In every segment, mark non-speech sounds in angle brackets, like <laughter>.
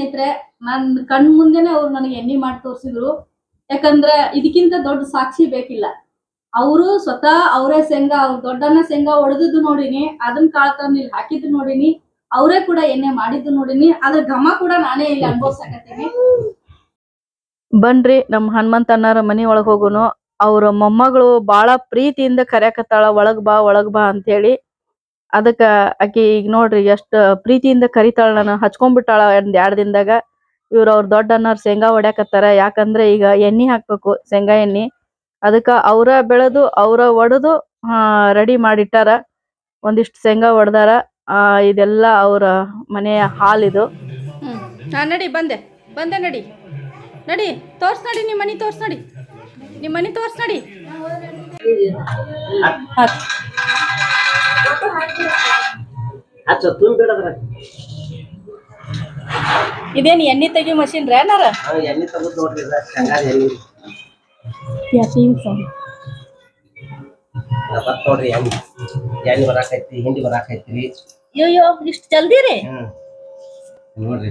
ಸ್ನೇಹಿತರೆ, ನನ್ ಕಣ್ ಮುಂದೆನೆ ಅವ್ರು ನನಗೆ ಎಣ್ಣೆ ಮಾಡಿ ತೋರಿಸಿದ್ರು. ಯಾಕಂದ್ರೆ ಇದಕ್ಕಿಂತ ದೊಡ್ಡ ಸಾಕ್ಷಿ ಬೇಕಿಲ್ಲ. ಅವರು ಸ್ವತಃ ಅವರೇ ಶೇಂಗಾ, ಅವ್ರ ದೊಡ್ಡನ್ನ ಶೇಂಗಾ ಹೊಡೆದಿದ್ದು ನೋಡಿನಿ ಅದನ್ನ ಕಾಳ್ ತಂದು ಇಲ್ಲಿ ಹಾಕಿದ್ದು ನೋಡಿನಿ, ಅವರೇ ಕೂಡ ಎಣ್ಣೆ ಮಾಡಿದ್ದು ನೋಡಿನಿ ಅದ್ರ ಘಮ ಕೂಡ ನಾನೇ ಇಲ್ಲಿ ಅನುಭವಿಸಕತ್ತೀನಿ. ಬನ್ರಿ ನಮ್ಮ ಹನುಮಂತಣ್ಣರ ಮನೆ ಒಳಗ್ ಹೋಗುನು. ಅವ್ರ ಮೊಮ್ಮಗಳು ಬಾಳ ಪ್ರೀತಿಯಿಂದ ಕರೆಯಕತ್ತಾಳ, ಒಳಗ್ ಬಾ ಒಳಗ್ ಬಾ ಅಂತ ಹೇಳಿ ಅದಕ್ಕ ಆಕಿ ಈಗ ನೋಡ್ರಿ ಎಷ್ಟ್ ಪ್ರೀತಿಯಿಂದ ಕರಿತಾಳ ನಾನು. ಹಚ್ಕೊಂಡ್ಬಿಟ್ಟಾಳ ಒಂದ್ ಎರಡ್ ದಿನದಾಗ. ಇವ್ರ ಅವ್ರ ದೊಡ್ಡ ಅನ್ನೋರ್ ಶೇಂಗಾ ಹೊಡ್ಯಾಕತ್ತಾರ ಯಾಕಂದ್ರೆ ಈಗ ಎಣ್ಣಿ ಹಾಕ್ಬೇಕು ಶೇಂಗಾ ಎಣ್ಣಿ. ಅದಕ್ಕ ಅವ್ರ ಬೆಳೆದು ಅವ್ರ ಒಡೆದು ರೆಡಿ ಮಾಡಿಟ್ಟಾರ. ಒಂದಿಷ್ಟು ಶೇಂಗಾ ಹೊಡ್ದಾರ ಆ ಇದೆಲ್ಲ ಅವ್ರ ಮನೆಯ ಹಾಲಿದು ಹಾ ನಡಿ ಬಂದೆ. ಬಂದೆ ನಡಿ. ನಡಿ ತೋರ್ಸ್ ನಡಿ ನಿಮ್ಮ ಮನಿ ತೋರ್ಸ್ ನಡಿ. ನಿಮ್ಮ ಮನಿ ತೋರ್ಸ್ ನಡಿ. ತುಂಬಿಡದ್ರ ಇದೇನ್ ಎಣ್ಣೆ ತೆಗಿ ಮಷಿನ್ ರೀ ಏನಾರ? ಎಣ್ಣೆ ತಗದ್ ನೋಡ್ರಿ ಇದ ಶೇಂಗಾದ ಎಣ್ಣೆ ಬತ್ ನೋಡ್ರಿ ಎಣ್ಣೆ. ಎಣ್ಣೆ ಬರಾಕೈತಿ ಹಿಂಡಿ ಬರಾಕೈತ್ರಿ ಅಯ್ಯೋ ಇಷ್ಟು ಜಲ್ದಿ ರೀ? ಹ್ಮ್. ನೋಡ್ರಿ.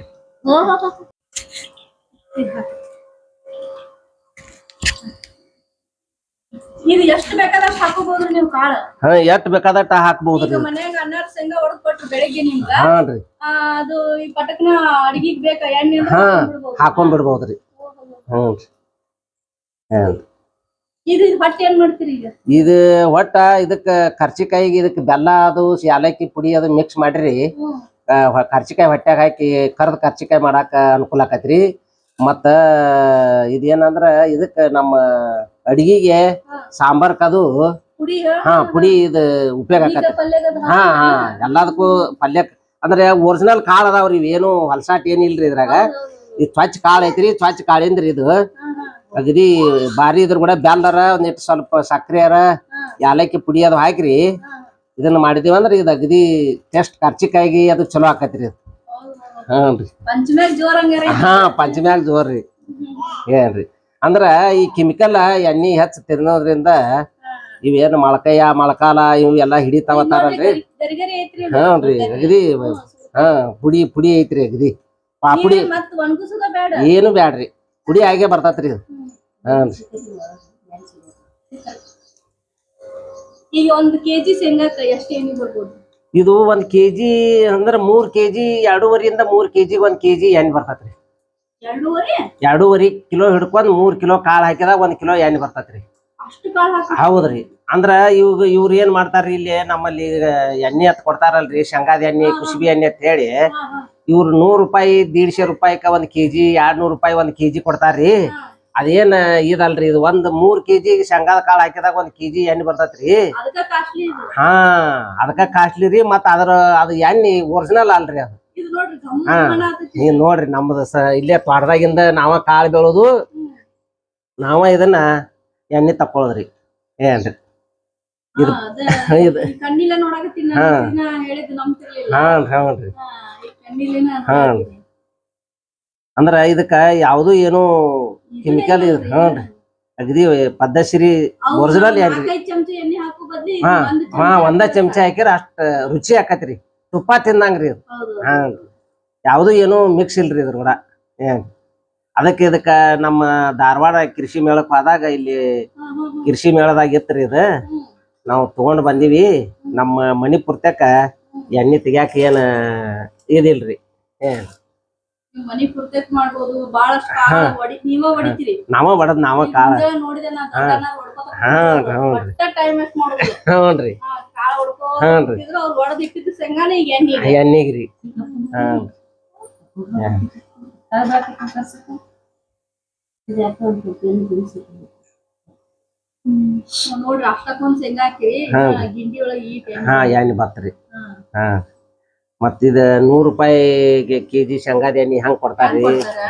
ಇದು ಎಷ್ಟು ಬೇಕಾದಷ್ಟು ಹಾಕೋಬಹುದು ನೀವು ಕಾಳ? ಹಾ ಎಷ್ಟ್ ಬೇಕಾದಟ್ಟ ಹಾಕ್ಬಹುದ್ರಿ ಈಗ ಮನ್ಯಾಗ ಅನ್ನಾರ ಶೇಂಗಾ ಹೊಡೆದ್ ಕೊಟ್ರು ಬೆಳಿಗ್ಗೆ ನಿಮ್ಗ. ಹಾನ್ರಿ ಆ, ಅದು ಈ ಪಟಕ್ನ ಅಡಿಗೆಗ್ ಬೇಕಾ? ಎಣ್ಣೆ ಅಂದ್ರೆ ಹಾ ಹಾಕೊಂಡ್ಬಿಡ್ಬೋದು. ಹಾಕೊಂಡ್ ಹ್ಞೂ ಇದು ಇದು ಹೊಟ್ಟೆ ಏನ್ ಮಾಡ್ತೀರಿ ಈಗ? ಇದು ಒಟ್ಟ ಇದಕ್ಕ ಕರ್ಚಿಕಾಯಿಗೆ ಇದಕ್ಕೆ ಬೆಲ್ಲ ಅದು ಯಾಲಕ್ಕಿ ಪುಡಿ ಅದು ಮಿಕ್ಸ್ ಮಾಡ್ರಿ. ಹ್ಮ್. ಆ, ಹೊ- ಕರ್ಚಿಕಾಯಿ ಹೊಟ್ಯಾಗ ಹಾಕಿ ಕರ್ದ್ ಕರ್ಚಿಕಾಯಿ ಮಾಡಾಕ ಅನುಕೂಲ ಆಕತ್ರಿ. ಮತ್ತ ಇದೇನಂದ್ರ ಇದಕ್ಕ ನಮ್ಮ ಅಡಿಗೆಗೆ ಸಾಂಬಾರ್ ಕದು. ಹಾ ಪುಡಿ ಇದು ಉಪಯೋಗ ಆಕತ್ತೆ. ಹಾ ಹಾ ಎಲ್ಲದಕ್ಕೂ ಪಲ್ಯಕ್ ಅಂದ್ರೆ ಒರಿಜಿನಲ್ ಕಾಳು ಅದಾವ್ರಿ ಇವೇನು ಏನ್ ಏನಿಲ್ರಿ ಇದ್ರಾಗ. ಇದು ಸ್ವಚ್ಛ ಕಾಳು ಐತ್ರಿ ಸ್ವಚ್ಛ ಕಾಳಿಂದ್ರಿ ಇದು. ಅಗದಿ ಬಾರಿ ಇದ್ರ ಕೂಡ ಬೆಲ್ಲರ ಒಂದಿಟ್ಟು ಸ್ವಲ್ಪ ಸಕ್ರೆಯರ ಯಾಲಕ್ಕಿ ಪುಡಿ ಅದು ಹಾಕ್ರಿ. ಇದನ್ನ ಮಾಡಿದೀವಿ ಅಂದ್ರೆ ಇದು ಅಗದಿ ಟೆಸ್ಟ್ ಖರ್ಚಿಕಾಯಿ ಅದು ಚಲೋ ಆಕತ್ರಿ ಇದು ಹಾ ರೀ ಹಾ ಪಂಚಮ್ಯಾಗ ಜೋರ್ರಿ. ಏನ್ರಿ? ಅಂದ್ರ ಈ ಕೆಮಿಕಲ್ ಎಣ್ಣಿ ಹೆಚ್ಚ ತಿನ್ನೋದ್ರಿಂದ ಇವೇನು ಮೊಳಕಯ್ಯ ಮೊಳಕಾಲ ಇವು ಎಲ್ಲಾ ಹಿಡಿತಾವತ್ತಾರಲ್ರಿ ಹ್ಞೂನ್ರಿ ಅಗದಿ ಹಾ ಪುಡಿ ಪುಡಿ ಐತ್ರಿ ಅಗದಿ ಆ ಪುಡಿ ನೀವೇನ್ ಬೇಡ ಏನು ಬ್ಯಾಡ್ರಿ. ಪುಡಿ ಆಗೇ ಬರ್ತೈತ್ರಿ ಈಗ ಒಂದ್ ಕೆಜಿ ಶೇಂಗಾಕ ಎಷ್ಟ್ ಎಣ್ಣೆ ಬರ್ಬೋದು? ಇದು ಒಂದ್ ಕೆಜಿ ಅಂದ್ರ ಮೂರ್ ಕೆಜಿ ಎರಡೂವರಿಯಿಂದ ಮೂರ್ ಕೆಜಿ ಒಂದ್ ಕೆಜಿ ಎಣ್ಣೆ ಬರ್ತೈತ್ರಿ. ಎರಡೂವರೆ? ಕಿಲೋ ಹಿಡ್ಕೊಂಡ್ ಮೂರ್ ಕಿಲೋ ಕಾಳು ಹಾಕಿದಾಗ ಒಂದ್ ಕಿಲೋ ಎಣ್ಣೆ ಬರ್ತೈತ್ರಿ. ಹೌದ್ರಿ. ಅಂದ್ರ ಇವ್ ಇವ್ರ ಏನ್ ಮಾಡ್ತಾರ್ರಿ ಇಲ್ಲಿ ನಮ್ಮಲ್ಲಿ ಎಣ್ಣೆ ಹತ್ ಕೊಡ್ತಾರಲ್ರಿ ಶೇಂಗಾದ ಎಣ್ಣೆ ಕುಸುಬಿ ಎಣ್ಣೆ ಅಂತ ಹೇಳಿ. ಇವ್ರು ನೂರ್ ರೂಪಾಯಿ ದೀಡ್ಶೆ ರೂಪಾಯಿಕ ಒಂದ್ ಕೆಜಿ ಎರಡ್ ನೂರ್ ರೂಪಾಯಿ ಒಂದ್ ಕೆಜಿ ಕೊಡ್ತಾರ್ರಿ. ಅದೇನ್ ಇದಲ್ರಿ ಇದು ಒಂದ್ ಮೂರ್ ಕೆಜಿ ಶೇಂಗಾದ ಕಾಳು ಹಾಕಿದಾಗ ಒಂದ್ ಕೆಜಿ ಎಣ್ಣೆ ಬರ್ತೈತ್ರಿ. ಹಾ ಅದಕ್ಕ ಕಾಸ್ಟ್ಲಿ ರೀ ಮತ್ತ ಅದ್ರ ಅದು ಎಣ್ಣೆ ಒರಿಜಿನಲ್ ಅಲ್ರಿ ಅದು. ನೀವ್ ನೋಡ್ರಿ ನಮ್ದು ಸ ಇಲ್ಲೇ ತೋಟದಾಗಿಂದ ನಾವ ಕಾಳು ಬೆಳೋದು. ನಾವ ಇದನ್ನ ಎಣ್ಣೆ ತಕ್ಕೊಳ್ಳೋದ್ರಿ ಏನ್ರಿ? ಇದು- ಹಾ, ಇದು. <laughs> ಅಂದ್ರ ಇದಕ್ಕ ಯಾವ್ದು ಏನು ಕೆಮಿಕಲ್ ಇದು ಹ್ಞೂನ್ರಿ ಅಗದಿ ಪದ್ಧಶ್ರೀ ಅವ್ರು ಒರಿಜಿನಲ್ ಏನ್ರಿ ಹಾ ಹಾ ಒಂದ ಚಮಚ ಹಾಕಿರ ಅಷ್ಟ ರುಚಿ ಆಕತ್ರಿ. ತುಪ್ಪ ತಿಂದಂಗ್ರಿ ಇದು. ಹೌದು. ಹಾ ಯಾವ್ದು ಏನು ಮಿಕ್ಸ್ ಇಲ್ರಿ ಇದ್ರ ಕೂಡ. ಏನ್ ಅದಕ್ಕೆ ಇದಕ್ಕ ನಮ್ಮ ಧಾರವಾಡ ಕೃಷಿ ಮೇಳಕ್ ಹೋದಾಗ ಇಲ್ಲಿ. ಕೃಷಿ ಮೇಳದಾಗ ಇತ್ರಿ ಇದು. ನಾವು ತಗೊಂಡ್ ಬಂದಿವಿ. ನಮ್ಮ ಮನಿ ಪುರ್ತಕ ಎಣ್ಣೆ ತೆಗ್ಯಾಕ ಏನ ಇದಿಲ್ರಿ. ಏನ್ ನೀವ್ ಬಡದ್ ನಾವ ಕಾಳ ಹ್ಞೂನ್ರಿ ಹ್ಞೂನ್ರಿ. ಎಣ್ಣಿಗ್ರಿ. ಹಾ. ನೋಡ್ರಿ ಅಷ್ಟಕ್ಕೊಂದ್ ಶೇಂಗಾ ಹಾಕಿರಿ ಹಾ. ಗಿಂಡಿ ಒಳಗೆ ಈ ಹಾ ಎಣ್ಣೆ ಬತ್ರಿ ಹಾ ಮತ್ತ ಇದ ನೂರ್ ರೂಪಾಯಿಗೆ ಕೆಜಿ ಶೇಂಗಾದ ಎಣ್ಣೆ ಹಂಗ್ ಕೊಡ್ತಾರ್ರಿ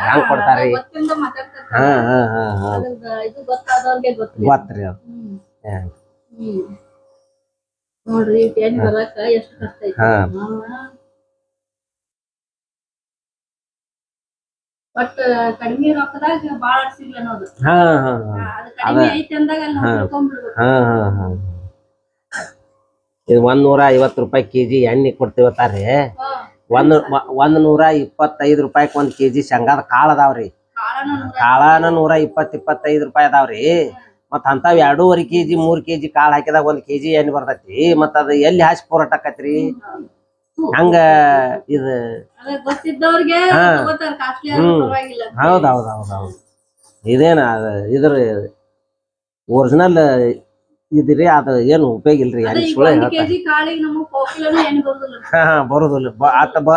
ಹಂಗ್ ಕೊಡ್ತಾರ್ರಿ ಗೊತ್ತಿಂದ ಮಾತಾಡ್ತಾರೆ ಹಾ ಹಾ ಹಾ ಹಾ ಅದ್ರದ್ದು ಇದು ಗೊತ್ತಾದವ್ರಿಗೆ ಗೊತ್ತಿಲ್ಲ ಗೊತ್ತ್ರಿ ಅದು ಹ್ಮ್. ಹಾ. ಹ್ಮ್. ನೋಡ್ರಿ ಎಣ್ಣೆ ಬರಾಕ ಎಷ್ಟು ಕಷ್ಟ ಐತಿ ಹಾ ಬಟ್ ಕಡಿಮೆ ರೊಕ್ಕದಾಗ ಬಾಳ ಸಿಗ್ಲ ಅನ್ನೋದು. ಹಾ ಹಾ ಅದು ಕಡಿಮೆ ಐತಿ ಅಂದಾಗ ಅಲ್ಲಿ ನಾವು ತಿಳ್ಕೊಂಡ್ಬಿಡ್ಬೇಕು ಹಾ ಹಾ ಹಾ. ಇದು ಒಂದ್ ನೂರ ಐವತ್ತು ರೂಪಾಯಿ ಕೆಜಿ ಎಣ್ಣೆ ಕೊಡ್ತೀವತ್ತಾರಿ. ಒಂದ್ ಒಂದ್ ನೂರ ಇಪ್ಪತ್ತೈದು ರೂಪಾಯಿಕ್ ಒಂದ್ ಕೆಜಿ ಶೇಂಗಾದ ಕಾಳ ಅದಾವ್ರಿ ಕಾಳನ ನೂರ ಕಾಳನ ನೂರ ಇಪ್ಪತ್ ಇಪ್ಪತ್ತೈದು ರೂಪಾಯಿ ಅದಾವ್ರಿ ಮತ್ ಅಂತಾವ್ ಎರಡೂವರೆ ಕೆಜಿ ಮೂರ್ ಕೆಜಿ ಕಾಳ್ ಹಾಕಿದಾಗ ಒಂದ್ ಕೆಜಿ ಎಣ್ಣೆ ಬರ್ತೈತಿ. ಮತ್ತ ಅದ ಎಲ್ಲಿ ಹಾಸಿ ಪೂರಟ ಆಕತ್ರಿ ಹಂಗ ಇದು ಹೌದ್ ಹೌದ್ ಹೌದ್ ಹೌದ್ ಇದೇನ ಅದ ಇದ್ರ ಒರಿಜಿನಲ್ ಇದ್ರಿ ಅದ ಏನು ಉಪಯೋಗ ಇಲ್ರಿ? ರೀ ಅಲ್ಲಿ ಈಗ ಸುಳ್ಳು ಬರುದಿಲ್ಲ. ಹಾ ಹಾ ಬರುದಿಲ್ಲ. ಬ- ಅಟ್ ಬ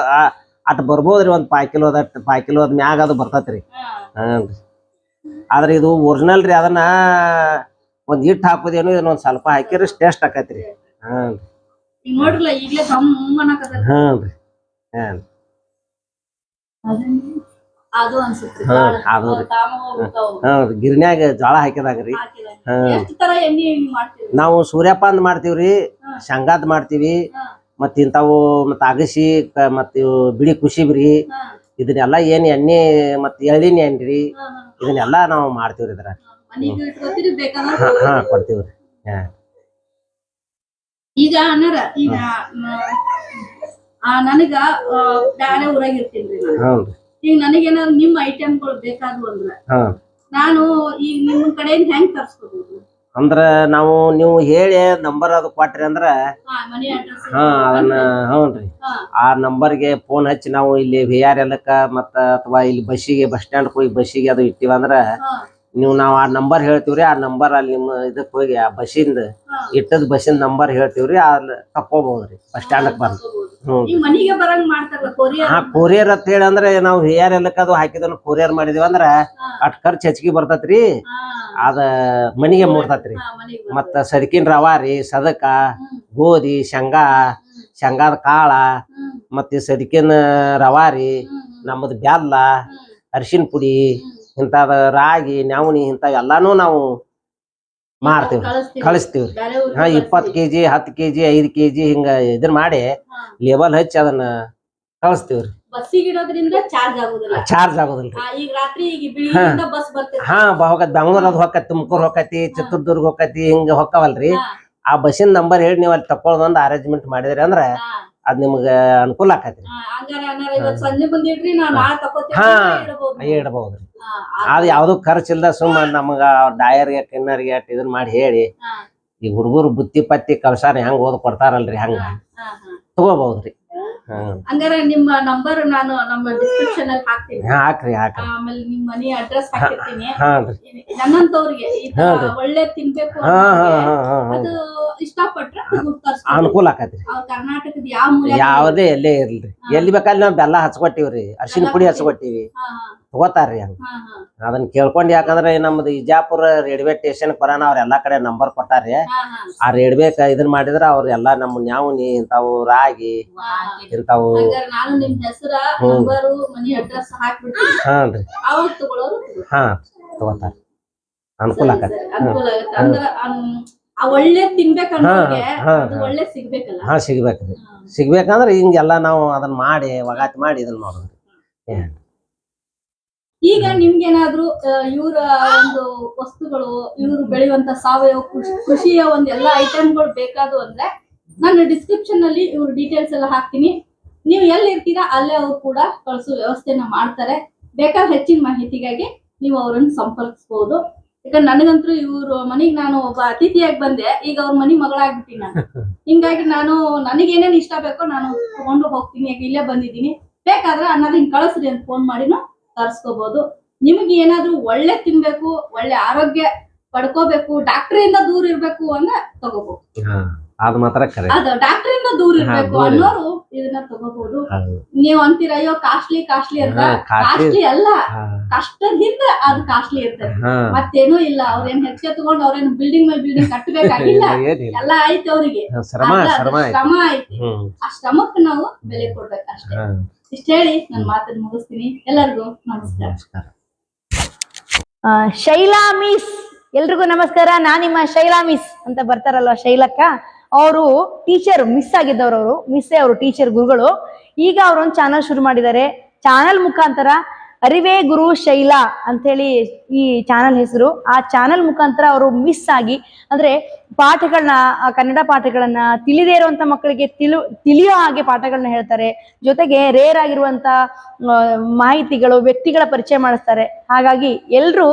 ಅಟ್ ಬರ್ಬೋದ್ರಿ ಒಂದ್ ಪಾಯ್ ಕಿಲೋ ಅದ ಪಾಯ್ ಕಿಲೋ ಅದ್ ಮ್ಯಾಗ ಅದು ಬರ್ತೈತ್ರಿ. ಹಾ. ಹಾನ್ರಿ ಆದ್ರೆ ಇದು ಒರಿಜಿನಲ್ ರೀ ಅದನ್ನ ಒಂದ್ ಹಿಟ್ ಹಾಕೋದೇನು ಇದನ್ನ ಒಂದ್ ಸ್ವಲ್ಪ ಹಾಕಿರಿ ಟೇಸ್ಟ್ ಆಕೈತ್ರಿ. ಹಾನ್ರಿ ಈಗ ನೋಡ್ರಲ್ಲ ಈಗ್ಲೇ ಗಮ್ ಅನ್ನಕತ್ತಾರ ಹಾನ್ರಿ ಹಾನ್ ಅದು ಅನ್ಸುತ್ತೆ. ಹಾ. ಅದು ರೀ. ಹೋಗ್ತಾವ್. ಗಿರ್ನ್ಯಾಗ ಜೋಳ ಹಾಕಿದಾಗ್ರಿ. ಹಾ. ಎಷ್ಟ್ ತರ ಎಣ್ಣೆ ಮಾಡ್ತೀವಿ? ನಾವು ಸೂರ್ಯಪಾನ ಮಾಡ್ತೀವ್ರಿ ಹಾ. ಶೇಂಗಾದ್ ಮಾಡ್ತೀವಿ. ಮತ್ತ ಮತ್ ಇಂತಾವು ಮತ್ ಅಗಸಿ ಕ- ಮತ್ ಇವು ಬಿಳಿ ಕುಶಿಬ್ರಿ ಹಾ, ಇದನ್ನೆಲ್ಲ ಏನ್ ಎಣ್ಣೆ ಮತ್ ಎಳ್ಳಿನ ಹಾ, ಹಾ. ಇದನ್ನೆಲ್ಲ ನಾವು ಮಾಡ್ತೀವ್ರಿ ಇದ್ರ ಮನೆಗೆ ಇಟ್ಕೊತೀರಿ ಬೇಕಾದ್ರೆ ಹಾ ಹಾ ಕೊಡ್ತೀವ್ರಿ ಹಾ. ಈಗ ಅನ್ನರ ಈಗ ಆ ನನಗ ಬೇರೆ ಬ್ಯಾರೆ ಊರಾಗ ಇರ್ತೀನಿ ಈಗ ನನಗೇನಾದ್ರು ನಿಮ್ ಐಟಮ್ಗಳು ಬೇಕಾದ್ವು ಅಂದ್ರ ನಾನು ಈಗ ನಿಮ್ ಕಡೆಯಿಂದ ಹೆಂಗ್ ತರ್ಸ್ಕೋಬಹುದು ಅಂದ್ರ ನಾವು ನೀವು ಹೇಳಿ ನಂಬರ್ ಅದು ಕೊಟ್ರಿ ಅಂದ್ರ ಹಾ ಅದನ್ನ ಹ್ಞೂನ್ರಿ ಆ ನಂಬರ್ಗೆ ಫೋನ್ ಹಚ್ಚಿ ನಾವು ಇಲ್ಲಿ ವಿ ಆರ್ ಎಲ್ಲಕ್ಕ ಮತ್ತ ಅಥವಾ ಇಲ್ಲಿ ಬಸ್ಸಿಗೆ ಬಸ್ ಸ್ಟ್ಯಾಂಡ್ ಹೋಗಿ ಬಸ್ಸಿಗೆ ಅದು ಇಟ್ಟಿವಂದ್ರ ನೀವು ನಾವು ಆ ನಂಬರ್ ಹೇಳ್ತೀವ್ರಿ ಆ ನಂಬರ್ ಅಲ್ಲಿ ನಿಮ್ಮ ಇದಕ್ ಹೋಗಿ ಆ ಬಸ್ಸಿಂದ ಇಟ್ಟದ ಬಸ್ಸಿನ ನಂಬರ್ ಹೇಳ್ತೀವ್ರಿ ಅಲ್ಲಿ ತಕ್ಕೋಬಹುದ್ರಿ ಬಸ್ ಸ್ಟ್ಯಾಂಡ್ ಬಂದು. ಹ್ಮ್. ಮನಿಗೆ ಬರಂಗ್ ಮಾಡ್ತಾರಲ್ಲ ಕೊರಿಯರ್ ಹಾ ಕೊರಿಯರ್ ಅಂತ ಹೇಳಿ ಅಂದ್ರೆ ನಾವು ಹಿಯರ್ ಎಲ್ಲಕ್ಕ ಅದು ಹಾಕಿದನ್ನು ಕೊರಿಯರ್ ಮಾಡಿದೀವಿ ಅಂದ್ರ. ಅಟ್ ಖರ್ಚು ಹೆಚ್ಚಿಗೆ ಬರ್ತೈತ್ರಿ. ಅದ ಮನಿಗೆ ಮೂಡ್ತತ್ರಿ. ಮತ್ತ ಸರಿಕಿನ ರವಾರಿ ಸದಕ ಗೋಧಿ ಶೇಂಗಾ ಶೇಂಗಾದ ಕಾಳ ಮತ್ತೆ ಸದಕಿನ ರವಾರಿ ನಮ್ಮದು ಬೆಲ್ಲ ಹ್ಮ್, ಅರಿಶಿನ ಪುಡಿ. ಇಂಥದ ರಾಗಿ ನವಣಿ ಇಂಥ ಎಲ್ಲಾನು ನಾವು ಮಾರ್ತೀವಿ. ಕಳಿಸ್ತೀವಿ. ಹಾ ಇಪ್ಪತ್ತು. ಕೆಜಿ ಹತ್ತು ಕೆಜಿ ಐದು ಕೆಜಿ ಹಿಂಗ ಇದನ್ನ ಮಾಡಿ. ಲೇಬಲ್ ಹಚ್ಚಿ ಅದನ್ನ ಕಳಿಸ್ತೀವ್ರಿ ಚಾರ್ಜ್ ಆಗುದಿಲ್ಲ. ಹಾ. ಬಹುಕ ಹೋಗತ್ ಬೆಂಗ್ಳೂರ್ ಅದು ಹೊಕ್ಕತಿ ತುಮಕೂರ್ ಹೊಕ್ಕತಿ ಚಿತ್ರದುರ್ಗ ಹೊಕ್ಕತಿ ಹಿಂಗ ಹೊಕ್ಕವಲ್ರಿ. ಆ ಬಸ್ಸಿನ ನಂಬರ್ ಹೇಳಿ ನೀವು ಅಲ್ಲಿ ತಕೊಳ್ಳೋದೊಂದು ಅರೇಂಜ್ಮೆಂಟ್ ಮಾಡಿದ್ರಿ ಅಂದ್ರ ಅದ್ ನಿಮ್ಗ ಅನುಕೂಲ ಆಕತ್ರಿ. ಹಾ. ಇಡಬಹುದ್ರಿ ಅದ್ ಯಾವ್ದು ಖರ್ಚಿಲ್ದ ಸುಮ್ಮ ನಮಗ ಡಾಯರ್ಗೆ ಕಿನ್ನರ್ಗೆ ಅಟ್ ಇದನ್ ಮಾಡಿ ಹೇಳಿ. ಈ ಹುಡುಗರು ಬುತ್ತಿ ಪತ್ತಿ ಕಳ್ಸಾರ ಹೆಂಗ್ ಓದ್ ಕೊಡ್ತಾರಲ್ರಿ ಹಂಗ. ತಗೋಬಹುದ್ರಿ ನಿಮ್ಮ ನಂಬರ್ ನಾನು ನಮ್ಮ ಡಿಸ್ಕ್ರಿಪ್ಷನ್ ಅಲ್ಲಿ ಹಾಕ್ತೀನಿ. ಹಾಕ್ರಿ ಹಾಕ್ರಿ. ಆಮೇಲೆ ನಿಮ್ ಮನಿ ಅಡ್ರೆಸ್ ಹಾಕಿರ್ತೀನಿ. ನನ್ನಂತವ್ರಿಗೆ ಒಳ್ಳೆ ತಿನ್ಬೇಕು ಅದು. ಅನುಕೂಲ ಆಕತ್ರಿ. ಯಾವದೇ ಎಲ್ಲೇ ಇರ್ಲಿ ಎಲ್ಲಿ ಬೇಕಾದ್ರೆ ನಾವ್ ಬೆಲ್ಲ ಹಚ್ಕೊಟ್ಟಿವ್ರಿ. ಅರ್ಶಿನ ಪುಡಿ ಹಚ್ಕೊಟ್ಟಿವಿ. ತಗೋತಾರ್ರಿ ಹಂಗ ಅದನ್ನ ಕೇಳ್ಕೊಂಡ್ ಯಾಕಂದ್ರೆ ನಮ್ದು ಇಜಾಪುರ ರೇಡ್ವೆ ಸ್ಟೇಷನ್ ಬರೋಣ ಅವ್ರ ಎಲ್ಲಾ ಕಡೆ ನಂಬರ್ ಕೊಟ್ಟಾರ್ರಿ ಆ ರೇಡ್ವೆ ಇದನ್ ಮಾಡಿದ್ರ ಅವ್ರ ಎಲ್ಲಾ ನಮ್ಮ ನ್ಯಾವನಿ ಇಂತಾವು ರಾಗಿ. ಇಂತಾವು ನಿಮ್ ಹಾನ್ರಿ. ಹಾ ತಗೋತಾರ ಅನುಕೂಲ ಆಗತ್ತೆ. ಆಕತ್ರಿ ಒಳ್ಳೆ ಒಳ್ಳೆ ಸಿಗ್ಬೇಕಲ್ಲ? ಹಾ ಸಿಗ್ಬೇಕ್ರಿ. ಸಿಗ್ಬೇಕಂದ್ರ ಹಿಂಗೆಲ್ಲಾ ನಾವು ಅದನ್ನ ಮಾಡಿ ಒಗಾತಿ ಮಾಡಿ ಇದನ್ನ ಮಾಡೋದ್ರಿ ಈಗ ನಿಮ್ಗೇನಾದ್ರೂ ಇವ್ರ ಒಂದು ವಸ್ತುಗಳು ಇವ್ರು ಬೆಳೆಯುವಂತ ಸಾವಯವ ಕೃಷಿ- ಕೃಷಿಯ ಒಂದ್ ಎಲ್ಲಾ ಐಟಮ್ಗಳು ಬೇಕಾದ್ರು ಅಂದ್ರೆ ನಾನು ಡಿಸ್ಕ್ರಿಪ್ಷನ್ ಅಲ್ಲಿ ಇವ್ರ ಡೀಟೇಲ್ಸ್ ಎಲ್ಲ ಹಾಕ್ತೀನಿ. ನೀವು ಎಲ್ಲಿ ಇರ್ತೀರಾ ಅಲ್ಲೇ ಅವ್ರು ಕೂಡ ಕಳಿಸೋ ವ್ಯವಸ್ಥೆನ ಮಾಡ್ತಾರೆ. ಬೇಕಾದ ಹೆಚ್ಚಿನ ಮಾಹಿತಿಗಾಗಿ ನೀವು ಅವರನ್ನು ಸಂಪರ್ಕಿಸಬಹುದು ಯಾಕಂದ್ರೆ ನನಗಂತೂ ಇವ್ರ ಮನೆಗ್ ನಾನು ಒಬ್ಬ ಅತಿಥಿಯಾಗಿ ಬಂದೆ ಈಗ ಅವ್ರ ಮನೆ ಮಗಳಾಗ್ಬಿಟ್ಟಿ ನಾನು. ಹಿಂಗಾಗಿ ನಾನು ನನಗೇನೇನ್ ಇಷ್ಟ ಬೇಕೋ ನಾನು ತಗೊಂಡು ಹೋಗ್ತೀನಿ ಈಗ ಇಲ್ಲೇ ಬಂದಿದ್ದೀನಿ. ಬೇಕಾದ್ರೆ ಅನ್ನೋದು ಹಿಂಗ್ ಕಳಿಸ್ರಿ ಅಂತ ಫೋನ್ ಮಾಡಿನೂ ತರ್ಸ್ಕೋಬಹುದು ನಿಮಗೆ ಏನಾದ್ರೂ ಒಳ್ಳೆ ತಿನ್ಬೇಕು ಒಳ್ಳೆ ಆರೋಗ್ಯ ಪಡ್ಕೋಬೇಕು ಡಾಕ್ಟ್ರಿಂದ ದೂರ ಇರ್ಬೇಕು ಅಂದ್ರೆ ತಗೋಬಹುದು ಅದ್ ಮಾತ್ರ ಕರೆ. ಅದು ಡಾಕ್ಟ್ರಿಂದ ದೂರ ಇರ್ಬೇಕು. ಅನ್ನೋರು ಇದನ್ನ ತಗೋಬಹುದು ನೀವ್ ಅಂತೀರ ಅಯ್ಯೋ ಕಾಸ್ಟ್ಲಿ ಕಾಸ್ಟ್ಲಿ ಅಂತ. ಕಾಸ್ಟ್ಲಿ. ಅಲ್ಲ. ಕಷ್ಟದಿಂದ ಅದು ಕಾಸ್ಟ್ಲಿ ಇರ್ತದೆ. ಮತ್ತೇನೂ ಇಲ್ಲ. ಅವ್ರೇನ್ ಹೆಚ್ಚೆ ತಗೊಂಡು ಅವ್ರೇನ್ ಬಿಲ್ಡಿಂಗ್ ಮೇಲೆ ಬಿಲ್ಡಿಂಗ್ ಕಟ್ಟಬೇಕಾಗಿಲ್ಲ <laughs> ಎಲ್ಲ ಆಯ್ತು ಅವ್ರಿಗೆ. ಶ್ರಮ ಐತಿ ಆ ಶ್ರಮಕ್ಕೆ ನಾವು ಬೆಲೆ ಕೊಡ್ಬೇಕು ಅಷ್ಟೇ. ಇಷ್ಟ ಹೇಳಿ ನನ್ನ ಮಾತನ್ನ ಮುಗಿಸ್ತೀನಿ. ಎಲ್ಲರಿಗೂ ನಮಸ್ಕಾರ. ಶೈಲಾ ಮಿಸ್. ಎಲ್ರಿಗೂ ನಮಸ್ಕಾರ. ನಾನು ನಿಮ್ಮ ಶೈಲಾ ಮಿಸ್ ಅಂತ ಬರ್ತಾರಲ್ವ ಶೈಲಕ್ಕ? ಅವರು ಟೀಚರ್ ಮಿಸ್ ಆಗಿದ್ದವರು ಅವರು ಮಿಸ್ಸೇ ಅವರು ಟೀಚರ್ ಗುರುಗಳು. ಈಗ ಅವರೊಂದು ಚಾನಲ್ ಶುರು ಮಾಡಿದ್ದಾರೆ. ಚಾನಲ್ ಮುಖಾಂತರ ಅರಿವೇ ಗುರು ಶೈಲಾ ಅಂತೇಳಿ ಈ ಚಾನಲ್ ಹೆಸರು. ಆ ಚಾನಲ್ ಮುಖಾಂತರ ಅವರು ಮಿಸ್ ಆಗಿ, ಅಂದ್ರೆ ಪಾಠಗಳನ್ನ ಕನ್ನಡ ಪಾಠಗಳನ್ನ ತಿಳಿದೇ ಇರುವಂತ ಮಕ್ಕಳಿಗೆ ತಿಳು, ತಿಳಿಯೋ ಹಾಗೆ ಪಾಠಗಳನ್ನ ಹೇಳ್ತಾರೆ. ಜೊತೆಗೆ ರೇರ್ ಆಗಿರುವಂತ ಮಾಹಿತಿಗಳು, ವ್ಯಕ್ತಿಗಳ ಪರಿಚಯ ಮಾಡಿಸ್ತಾರೆ. ಹಾಗಾಗಿ ಎಲ್ರು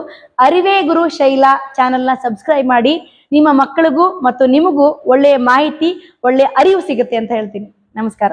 ಅರಿವೇ ಗುರು ಶೈಲಾ ಚಾನಲ್ನ ಸಬ್ಸ್ಕ್ರೈಬ್ ಮಾಡಿ ನಿಮ್ಮ ಮಕ್ಕಳಿಗೂ ಮತ್ತು ನಿಮಗೂ ಒಳ್ಳೆಯ ಮಾಹಿತಿ ಒಳ್ಳೆಯ ಅರಿವು ಸಿಗುತ್ತೆ ಅಂತ ಹೇಳ್ತೀನಿ. ನಮಸ್ಕಾರ.